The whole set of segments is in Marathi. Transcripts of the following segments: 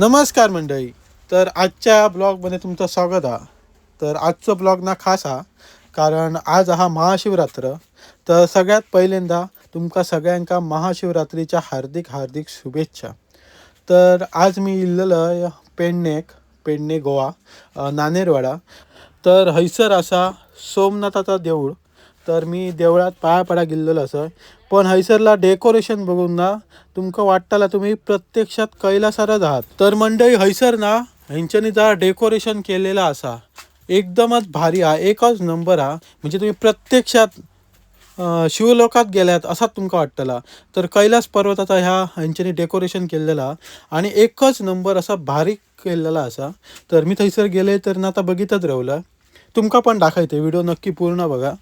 नमस्कार मंडळी. तर आजच्या ब्लॉगमध्ये तुमचं स्वागत आहे. तर आजचं ब्लॉग ना खास हा कारण आज हा महाशिवरात्र. तर सगळ्यात पहिल्यांदा तुमका सगळ्यांका महाशिवरात्रीच्या हार्दिक हार्दिक शुभेच्छा. तर आज मी इल्लेलं पेडणेक पेडणे गोवा नानेरवाडा. तर हैसर असा सोमनाथाचा देऊळ तर मी देवळात पाया पडा गेलेलो असं. पण हैसरला डेकोरेशन बघून ना तुमकां वाटताला तुम्ही प्रत्यक्षात कैलासारच आहात. तर मंडळी हैसर ना ह्यांच्यानी जा डेकोरेशन केलेलं असा. एकदमच भारी हा एकच नंबर हा. म्हणजे तुम्ही प्रत्यक्षात शिवलोकात गेल्यात असाच तुमकां वाटतला. तर कैलास पर्वताचा ह्या ह्यांच्यानी डेकोरेशन केलेला. आणि एकच नंबर असा भारी केलेला असा. तर मी थंयसर गेले तर ना आता बघितच राहिलं. तुमका पण दाखवते व्हिडिओ नक्की पूर्ण बघा.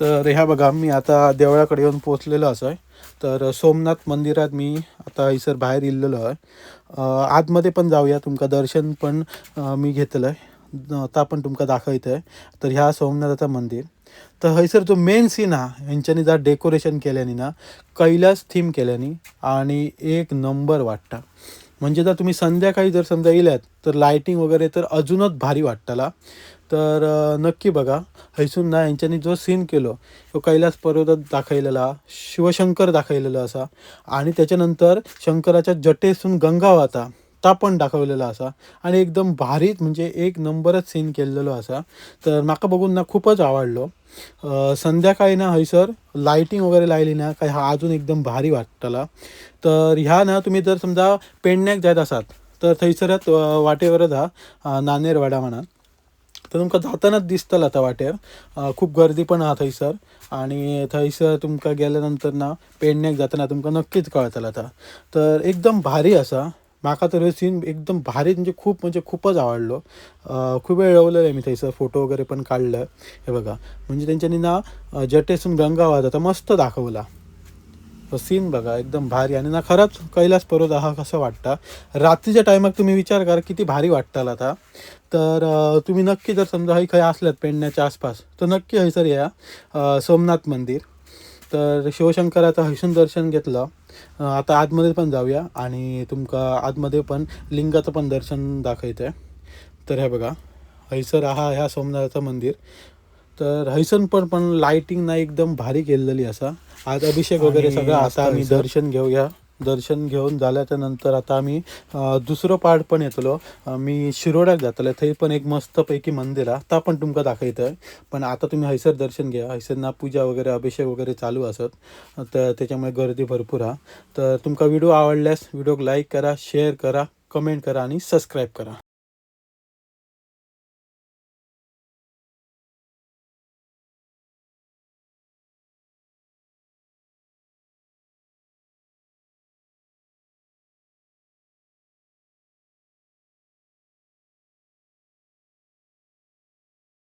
तर ह्या बघा मी आता देवळाकडे येऊन पोचलेलो असं आहे तर सोमनाथ मंदिरात मी आता हैसर बाहेर इल्लेलो आहे. आतमध्ये पण जाऊया तुमका दर्शन पण मी घेतलं आहे आता पण तुमका दाखवतं आहे तर ह्या सोमनाथाचं मंदिर. तर हैसर जो मेन सीन हा ह्यांच्यानी जा डेकोरेशन केल्यानी ना कैलास थीम केल्यानी आणि एक नंबर वाटता. म्हणजे जर तुम्ही संध्याकाळी जर समजा येल्यात तर लायटिंग वगैरे तर अजूनच भारी वाटताला. तर नक्की बघा. हैसून ना यांच्यानी जो सीन केलो तो कैलास पर्वतात दाखवलेला शिवशंकर दाखवलेला असा. आणि त्याच्यानंतर शंकराच्या जटेसून गंगा वाहता ता पण दाखवलेला असा. आणि एकदम भारीच म्हणजे एक नंबरच सीन केलेलो असा. तर म्हाका बघून ना खूपच आवडलो. संध्याकाळी ना हयसर लायटिंग वगैरे लायली ना काय हा अजून एकदम भारी वाटतला. तर ह्या ना तुम्ही जर समजा पेडण्याक जायत असात तर थंयसरच वाटेवरच हा नानेरवाडा म्हणा. तर तुमका जातानाच दिसतलं आता वाटेर. खूब खूप गर्दी पण आहा थंयसर आणि थंयसर तुमका गेल्यानंतर ना पेडण्याक जाताना तुमका नक्कीच कळतलं आता. तर एकदम भारी असा. म्हाका तर हे सीन एकदम भारी म्हणजे खूप म्हणजे खूपच आवडलो. खूप वेळ रवलेलं मी थंयसर फोटो वगैरे पण काढलं. हे बघा. म्हणजे त्यांच्यानी ना जटेसून गंगा वाहत आता मस्त दाखवला. सीन बघा एकदम भारी. आणि ना खरंच कैलास पर्वत हा कसं वाटता? रात्रीच्या टायमाक तुम्ही विचार करा किती भारी वाटताल आता. तर तुम्ही नक्की जर समजा हय खंय असल्यात पेडण्याच्या आसपास तर नक्की हयसर या सोमनाथ मंदिर. तर शिवशंकराचं हयसून दर्शन घेतलं. आता आतमध्ये पण जाऊया आणि तुमका आतमध्ये पण लिंगाचं पण दर्शन दाखवतं आहे तर हे बघा हयसर हा ह्या सोमनाथाचं मंदिर. तर हैसन पण पण लाइटिंग ना एकदम भारी केलेली असा. आज अभिषेक वगैरे सगळं आता आम्ही. दर्शन घेऊया. दर्शन घेऊन झाल्याच्यानंतर आता आम्ही दुसरं पार्ट पण येतलो. मी शिरोड्याक जातले थंय पण एक मस्तपैकी मंदिर आहे. ता पण तुमका दाखवतंय. पण आता तुम्ही हैसर दर्शन घ्या. हैसरना पूजा वगैरे अभिषेक वगैरे चालू असत. तर त्याच्यामुळे गर्दी भरपूर हा तर तुमका व्हिडिओ आवडल्यास व्हिडिओक लाईक करा शेअर करा कमेंट करा आणि सबस्क्राईब करा.